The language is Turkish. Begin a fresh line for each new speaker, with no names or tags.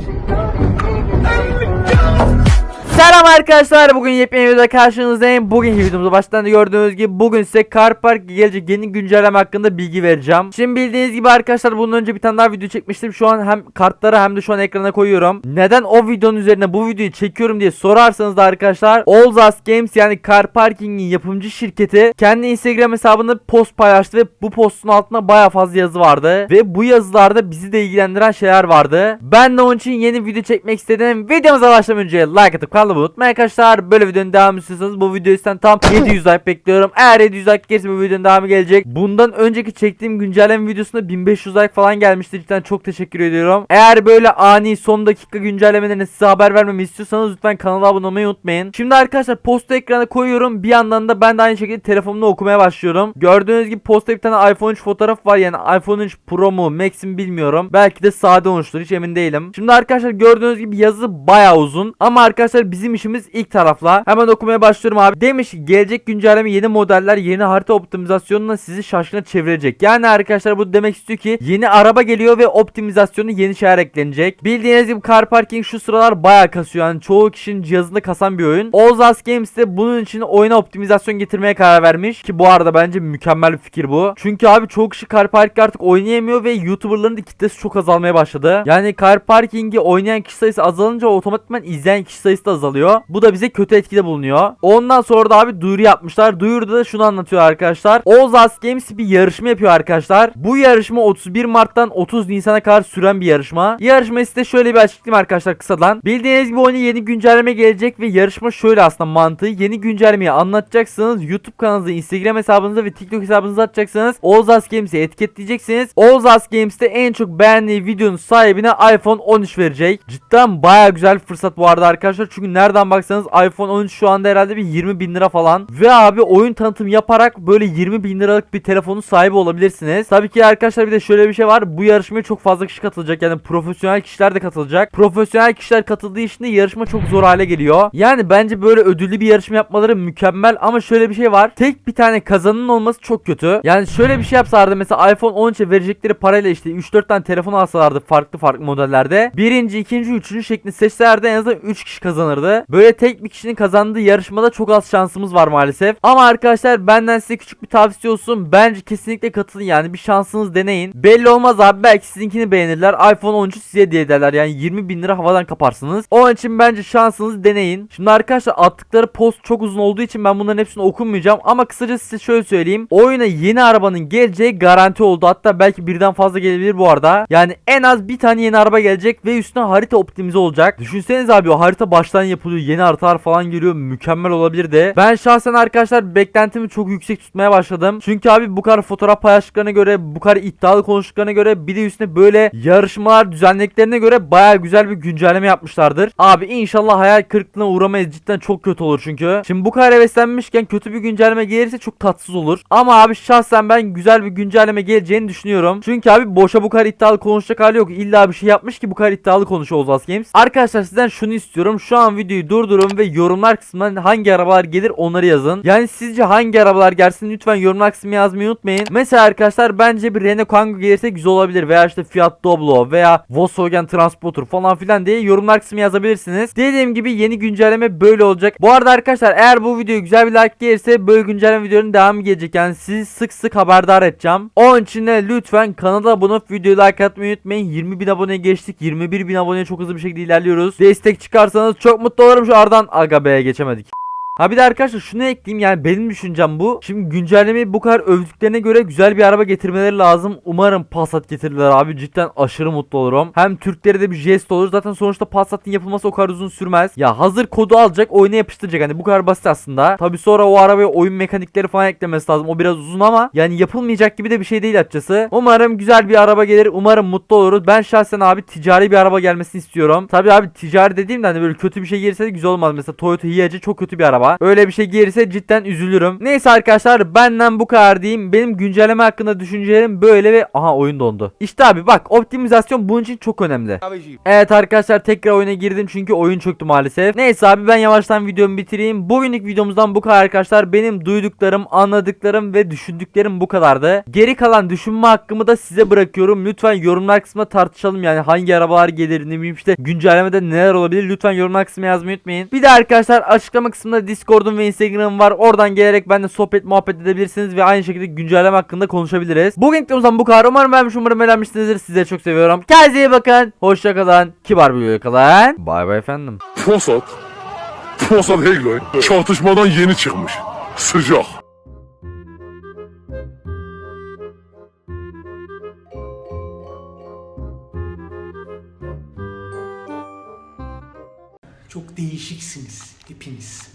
Thank you. Selam arkadaşlar bugün yepyeni videoda karşınızdayım. Bugünkü videomuzda baştan da gördüğünüz gibi Bugün size Car Park gelecek yeni güncelleme hakkında bilgi vereceğim. Şimdi bildiğiniz gibi arkadaşlar bundan önce bir tane daha video çekmiştim. Şu an hem kartları hem de şu an ekrana koyuyorum. Neden o videonun üzerine bu videoyu çekiyorum diye sorarsanız da arkadaşlar Olzas Games yani Car Parking'in yapımcı şirketi Kendi Instagram hesabında post paylaştı ve bu postun altında baya fazla yazı vardı. Ve bu yazılarda bizi de ilgilendiren şeyler vardı. Ben de onun için yeni video çekmek istedim. Videomuza başlamadan önce like atıp kanalıma unutmayın arkadaşlar. Böyle videonun devamı istiyorsanız bu videoyu sizden tam 700 like bekliyorum. Eğer 700 like gelirse bu videonun devamı gelecek. Bundan önceki çektiğim güncelleme videosunda 1500 like falan gelmişti. Cidden çok teşekkür ediyorum. Eğer böyle ani son dakika güncellemelerine size haber vermemi istiyorsanız lütfen kanala abone olmayı unutmayın. Şimdi arkadaşlar posta ekrana koyuyorum. Bir yandan da ben de aynı şekilde telefonumda okumaya başlıyorum. Gördüğünüz gibi posta bir tane iPhone 3 fotoğraf var. Yani iPhone 3 Pro mu Max mi bilmiyorum. Belki de sade olmuştur hiç emin değilim. Şimdi arkadaşlar gördüğünüz gibi yazı bayağı uzun. Ama arkadaşlar bizim işimiz ilk tarafla. Hemen okumaya başlıyorum abi. Demiş gelecek güncelleme yeni modeller yeni harita optimizasyonuna sizi şaşkına çevirecek. Yani arkadaşlar bu demek istiyor ki yeni araba geliyor ve optimizasyonu yeni şeyler eklenecek. Bildiğiniz gibi car parking şu sıralar bayağı kasıyor. Yani çoğu kişinin cihazında kasan bir oyun. Ozas Games de bunun için oyuna optimizasyon getirmeye karar vermiş. Ki bu arada bence mükemmel bir fikir bu. Çünkü abi çoğu kişi car parking artık oynayamıyor ve youtuberların da kitlesi çok azalmaya başladı. Yani car parking'i oynayan kişi sayısı azalınca otomatikman izleyen kişi sayısı da azalıyor Bu da bize kötü etkide bulunuyor. Ondan sonra da abi duyuru yapmışlar. Duyuruda da şunu anlatıyor arkadaşlar. Ozas Games bir yarışma yapıyor arkadaşlar. Bu yarışma 31 Mart'tan 30 Nisan'a kadar süren bir yarışma. Yarışmayı size şöyle bir açıklayayım arkadaşlar kısadan. Bildiğiniz gibi oyuna yeni güncelleme gelecek ve yarışma şöyle aslında mantığı. Yeni güncellemeyi anlatacaksınız. YouTube kanalınıza Instagram hesabınıza ve TikTok hesabınıza atacaksınız. Ozas Games'i etiketleyeceksiniz. Ozas Games'te en çok beğendiği videonun sahibine iPhone 13 verecek. Cidden baya güzel fırsat bu arada arkadaşlar. Çünkü nereden baksanız iPhone 13 şu anda herhalde bir 20 bin lira falan. Ve abi oyun tanıtım yaparak böyle 20 bin liralık bir telefonun sahibi olabilirsiniz. Tabii ki arkadaşlar bir de şöyle bir şey var. Bu yarışmaya çok fazla kişi katılacak. Yani profesyonel kişiler de katılacak. Profesyonel kişiler katıldığı için de yarışma çok zor hale geliyor. Yani bence böyle ödüllü bir yarışma yapmaları mükemmel. Ama şöyle bir şey var. Tek bir tane kazanın olması çok kötü. Yani şöyle bir şey yapsalardı mesela iPhone 13'e verecekleri parayla işte 3-4 tane telefon alsalardı farklı farklı modellerde. Birinci, ikinci, üçüncü şeklinde seçselerdi en azından 3 kişi kazanırdı Böyle tek bir kişinin kazandığı yarışmada çok az şansımız var maalesef. Ama arkadaşlar benden size küçük bir tavsiye olsun. Bence kesinlikle katılın. Yani bir şansınız deneyin. Belli olmaz abi. Belki sizinkini beğenirler. iPhone 13'ü size hediye ederler. Yani 20 bin lira havadan kaparsınız. Onun için bence şansınızı deneyin. Şimdi arkadaşlar attıkları post çok uzun olduğu için ben bunların hepsini okumayacağım Ama kısaca size şöyle söyleyeyim. Oyuna yeni arabanın geleceği garanti oldu. Hatta belki birden fazla gelebilir bu arada. Yani en az bir tane yeni araba gelecek ve üstüne harita optimize olacak. Düşünseniz abi o harita baştan yapılıyor yeni haritalar falan geliyor mükemmel olabilir de. Ben şahsen arkadaşlar beklentimi çok yüksek tutmaya başladım. Çünkü abi bu kadar fotoğraf paylaştıklarına göre bu kadar iddialı konuştuklarına göre bir de üstüne böyle yarışmalar düzenlediklerine göre baya güzel bir güncelleme yapmışlardır. Abi inşallah hayal kırıklığına uğramayız. Cidden çok kötü olur çünkü. Şimdi bu kadar heveslenmişken kötü bir güncelleme gelirse çok tatsız olur. Ama abi şahsen ben güzel bir güncelleme geleceğini düşünüyorum. Çünkü abi boşa bu kadar iddialı konuşacak hali yok. İlla bir şey yapmış ki bu kadar iddialı konuşuyor Ozas Games. Arkadaşlar sizden şunu istiyorum. Şu an videoyu durdurun ve yorumlar kısmından hangi arabalar gelir onları yazın. Yani sizce hangi arabalar gelsin lütfen yorumlar kısmına yazmayı unutmayın. Mesela arkadaşlar bence bir Renault Kangoo gelirse güzel olabilir veya işte Fiat Doblo veya Volkswagen Transporter falan filan diye yorumlar kısmına yazabilirsiniz. Dediğim gibi yeni güncelleme böyle olacak. Bu arada arkadaşlar eğer bu video güzel bir like gelirse böyle güncelleme videoların devamı gelecek. Yani sizi sık sık haberdar edeceğim. Onun için de lütfen kanala abone olup videoyu like atmayı unutmayın. 20 bin aboneye geçtik. 21 bin aboneye çok hızlı bir şekilde ilerliyoruz. Destek çıkarsanız çok mutlu olurum. Şu aradan aga B'ye geçemedik Ha bir de arkadaşlar şunu ekleyeyim yani benim düşüncem bu. Şimdi güncellemeyi bu kadar övdüklerine göre güzel bir araba getirmeleri lazım. Umarım Passat getirirler abi. Cidden aşırı mutlu olurum. Hem Türklere de bir jest olur. Zaten sonuçta Passat'ın yapılması o kadar uzun sürmez. Ya hazır kodu alacak oyuna yapıştıracak. Hani bu kadar basit aslında. Tabi sonra o arabaya oyun mekanikleri falan eklemesi lazım. O biraz uzun ama yani yapılmayacak gibi de bir şey değil açıkçası. Umarım güzel bir araba gelir. Umarım mutlu oluruz. Ben şahsen abi ticari bir araba gelmesini istiyorum. Tabi abi ticari dediğimde hani böyle kötü bir şey gelirse de güzel olmaz. Mesela Toyota Hiace çok kötü bir araba. Araba. Öyle bir şey gelirse cidden üzülürüm. Neyse arkadaşlar benden bu kadar diyeyim. Benim güncelleme hakkında düşüncelerim böyle ve aha oyun dondu. İşte abi bak optimizasyon bunun için çok önemli. Evet arkadaşlar tekrar oyuna girdim çünkü oyun çöktü maalesef. Neyse abi ben yavaştan videomu bitireyim. Bugünlük videomuzdan bu kadar arkadaşlar. Benim duyduklarım, anladıklarım ve düşündüklerim bu kadardı. Geri kalan düşünme hakkımı da size bırakıyorum. Lütfen yorumlar kısmına tartışalım yani hangi arabalar gelir ne bileyim işte güncellemede neler olabilir. Lütfen yorumlar kısmına yazmayı unutmayın. Bir de arkadaşlar açıklama kısmında Discord'um ve Instagram'ım var. Oradan gelerek benimle sohbet muhabbet edebilirsiniz ve aynı şekilde güncelleme hakkında konuşabiliriz. Bugün videomuzdan bu kadar. Umarım beğenmiş, umarım beğenmişsinizdir. Sizleri çok seviyorum. Kendinize iyi bakın. Hoşça kalın. Kibar bir kalın. Bay bay efendim.
Posat. Posat lan. Çatışmadan yeni çıkmış. Sıcak.
Çok değişiksiniz hepiniz.